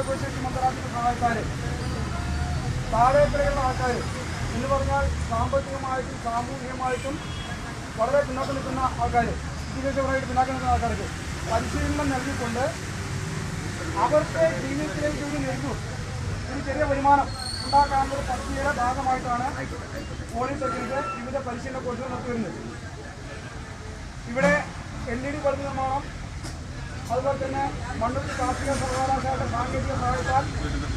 മാനവവിഭവശേഷി മന്ത്രാലയത്തിന്റെ സഹായത്താൽ താഴേക്കിടയുള്ള ആൾക്കാർ എന്ന് പറഞ്ഞാൽ സാമ്പത്തികമായിട്ടും സാമൂഹികമായിട്ടും വളരെ പിന്നോക്കം നിൽക്കുന്ന ആൾക്കാർ വിദ്യാഭ്യാസപരമായിട്ട് പിന്നോക്കം നിൽക്കുന്ന ആൾക്കാർക്ക് പരിശീലനം നൽകിക്കൊണ്ട് അവർക്ക് ജീവിതത്തിലേക്ക് ഒരു നെല്ലു ഒരു ചെറിയ വരുമാനം ഉണ്ടാക്കാനുള്ള ഒരു പദ്ധതിയുടെ ഭാഗമായിട്ടാണ് പോളിടെക്നിക്ക് വിവിധ പരിശീലന കോഴ്സുകൾ നടത്തിവരുന്നത്. ഇവിടെ എൽ ഇ ഡി ബൾബ് നിർമ്മാണം അതുപോലെ തന്നെ മണ്ണൂർ കാർഷിക സർവകലാശാല സാങ്കേതിക സഹായത്താൽ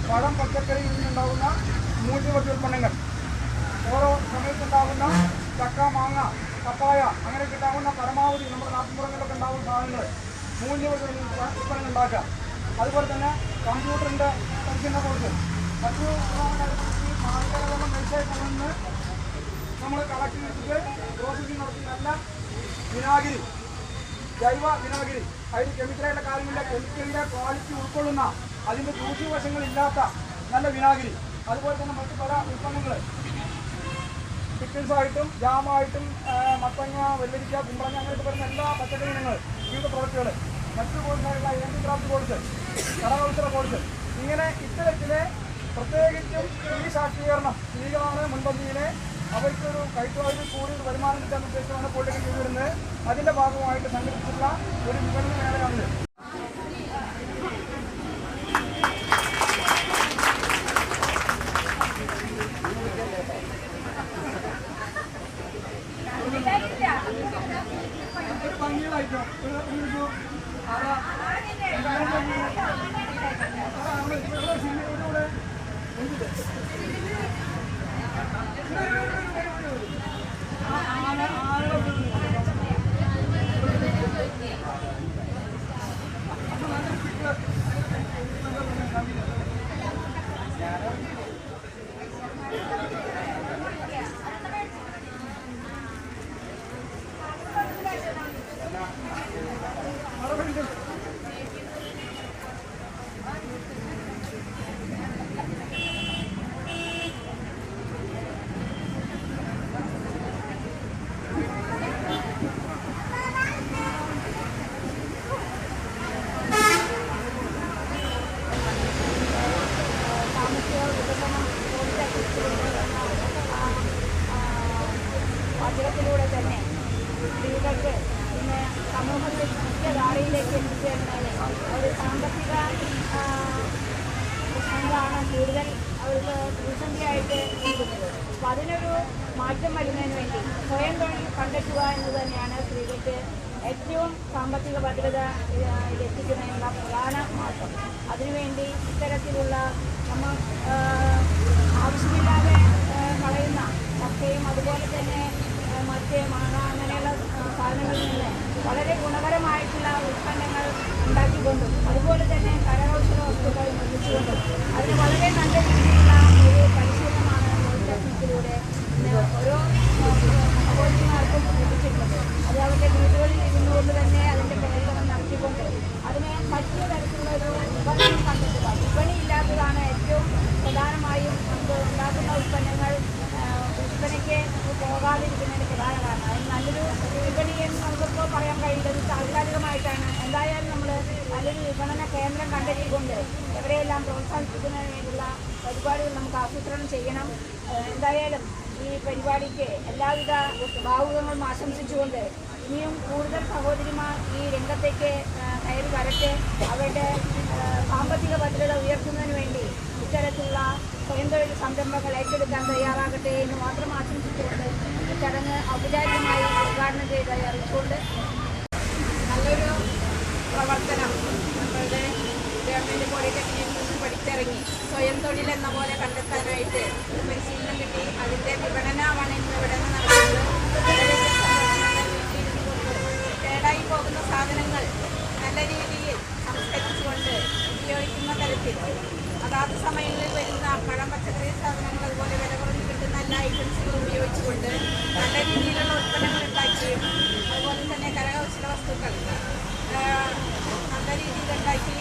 പഴം പച്ചക്കറിയിൽ നിന്നുണ്ടാകുന്ന മൂല്യവർദ്ധിത ഉൽപ്പന്നങ്ങൾ. ഓരോ സമയത്തുണ്ടാകുന്ന ചക്ക മാങ്ങ പപ്പായ അങ്ങനെ കിട്ടാവുന്ന പരമാവധി നമ്മുടെ നാട്ടിൻപുറങ്ങളിലൊക്കെ ഉണ്ടാകുന്ന സാധനങ്ങൾ മൂല്യവർദ്ധിത ഉൽപ്പന്നങ്ങൾ ഉണ്ടാക്കുക. അതുപോലെ തന്നെ കമ്പ്യൂട്ടറിന്റെ പരിശീലന കോഴ്സ്. മറ്റു മാർഗം വ്യവസായ നിന്ന് നമ്മൾ കളക്ട് ചെയ്തിട്ട് പ്രോസസ്സിംഗ് നടത്തി നല്ല വിനാഗിരി. ജൈവ വിനാഗിരി. അതിന് കെമിക്കലായിട്ടുള്ള കാര്യമില്ല. കെമിക്കലിന്റെ ക്വാളിറ്റി ഉൾക്കൊള്ളുന്ന അതിന്റെ ദൂഷ്യവശങ്ങളില്ലാത്ത നല്ല വിനാഗിരി. അതുപോലെ തന്നെ മറ്റു പല ഉൽപ്പന്നങ്ങൾ ചിക്കൻസായിട്ടും ജാമായിട്ടും മത്തങ്ങ വെല്ലരിക്ക കുമ്പളങ്ങ അങ്ങനത്തെ വരുന്ന എല്ലാ പച്ചക്കറി ഇനങ്ങൾ വിവിധ പ്രോഡക്റ്റുകൾ മറ്റു കോഴ്സായിട്ടുള്ള ഹാൻഡിക്രാഫ്റ്റ് കോഴ്സ് കരകൗശല കോഴ്സ് ഇങ്ങനെ ഇത്തരത്തിലെ പ്രത്യേകിച്ചും ഈ ശാക്തീകരണം സ്ത്രീകളാണ് മുൻപന്തിയിലെ അവർക്കൊരു കൈത്തൊഴിൽ കൂടുതൽ വരുമാനം കിട്ടാൻ ഉദ്ദേശമാണ് പോളിടെക്നിക് ചെയ്തു വരുന്നത്. അതിന്റെ ഭാഗമായിട്ട് സംഘടിപ്പിച്ചിട്ടുള്ള ഒരു വിപണന മേളയാണിത് ഒരു ഭംഗിയായിട്ടോ ഒരു ഒരു അറ പാചകത്തിലൂടെ തന്നെ സ്ത്രീകൾക്ക് ഇന്ന് സമൂഹത്തിൽ മുഖ്യധാരയിലേക്ക് എത്തിച്ചേരുന്നതിന് ഒരു സാമ്പത്തിക പ്രശ്നങ്ങളാണ് കൂടുതൽ അവർക്ക് പ്രതിസന്ധിയായിട്ട് നിൽക്കുന്നത് അപ്പോൾ അതിനൊരു മാറ്റം വരുന്നതിന് വേണ്ടി സ്വയം തൊഴിൽ കണ്ടെത്തുക എന്നത് തന്നെയാണ് സ്ത്രീകൾക്ക് ഏറ്റവും സാമ്പത്തിക ഭദ്രത എത്തിക്കുന്നതിനുള്ള പ്രധാന മാർഗം അതിനുവേണ്ടി ഇത്തരത്തിലുള്ള നമ്മൾ ആ, ആവശ്യമില്ലാതെ ആ, കളയുന്ന ചക്കയും അതുപോലെ തന്നെ ആ, മറ്റ് മാങ്ങ അങ്ങനെയുള്ള ആ, സാധനങ്ങളിൽ നിന്ന് വളരെ ഗുണകരമായിട്ടുള്ള ഉൽപ്പന്നങ്ങൾ ഉണ്ടാക്കിക്കൊണ്ടും അതുപോലെ തന്നെ കരകൗശല വസ്തുക്കൾ നിർമ്മിച്ചുകൊണ്ടും അതിന് വളരെ നല്ല രീതിയിലുള്ള ഒരു പരിശീലനമാണ് പോളിടെക്നിക്കിലൂടെ ഇന്ന് ഓരോ കോഴ്സുമാർക്കും ലഭിച്ചിട്ടുള്ളത് അത് അവരുടെ വീടുകളിൽ തന്നെ അതിന്റെ പ്രവർത്തനം നടത്തിക്കൊണ്ട് അതിനെ മറ്റു തരത്തിലുള്ള ഒരു വിപണി കണ്ടെത്തുക. വിപണി ഇല്ലാത്തതാണ് ഏറ്റവും പ്രധാനമായും നമുക്ക് ഉണ്ടാക്കുന്ന ഉൽപ്പന്നങ്ങൾ. വിൽപ്പനയ്ക്ക് പോകാതിരിക്കുന്നതിന് പ്രധാന കാരണം. അതിന് നല്ലൊരു വിപണി എന്ന് നമുക്കിപ്പോൾ പറയാൻ കഴിയുന്നത് താൽക്കാലികമായിട്ടാണ് എന്തായാലും നമ്മൾ നല്ലൊരു വിപണന കേന്ദ്രം കണ്ടെത്തിക്കൊണ്ട് എവിടെയെല്ലാം പ്രോത്സാഹിപ്പിക്കുന്നതിന് വേണ്ടിയുള്ള പരിപാടികൾ നമുക്ക് ആസൂത്രണം ചെയ്യണം. എന്തായാലും ഈ പരിപാടിക്ക് എല്ലാവിധ ഭാവുകങ്ങളും ആശംസിച്ചുകൊണ്ട് ഇനിയും കൂടുതൽ സഹോദരിമാർ ഈ രംഗത്തേക്ക് കയറി വരട്ടെ. അവരുടെ സാമ്പത്തിക ഭദ്രത ഉയർത്തുന്നതിന് വേണ്ടി ഇത്തരത്തിലുള്ള സ്വയം തൊഴിൽ സംരംഭങ്ങൾ ഏറ്റെടുക്കാൻ തയ്യാറാകട്ടെ എന്ന് മാത്രം ആശംസിച്ചുകൊണ്ട് ഈ ചടങ്ങ് ഔപചാരികമായി ഉദ്ഘാടനം ചെയ്ത് അറിയിച്ചുകൊണ്ട് നല്ലൊരു പ്രവർത്തനം നമ്മളുടെ ഗവൺമെന്റ് പോളിടെക്നിക്കിൽ നിന്ന് പഠിച്ചിറങ്ങി സ്വയം തൊഴിൽ എന്ന പോലെ കണ്ടെത്താനായിട്ട് പരിശീലനം കിട്ടി. അതിന്റെ വിപണനമാണ് ഇന്ന് ഐറ്റംസുകൾ ഉപയോഗിച്ചുകൊണ്ട് നല്ല രീതിയിലുള്ള ഉൽപ്പന്നങ്ങൾ ഉണ്ടാക്കുകയും അതുപോലെ തന്നെ കരകൗശല വസ്തുക്കൾ. നല്ല രീതിയിൽ ഉണ്ടാക്കി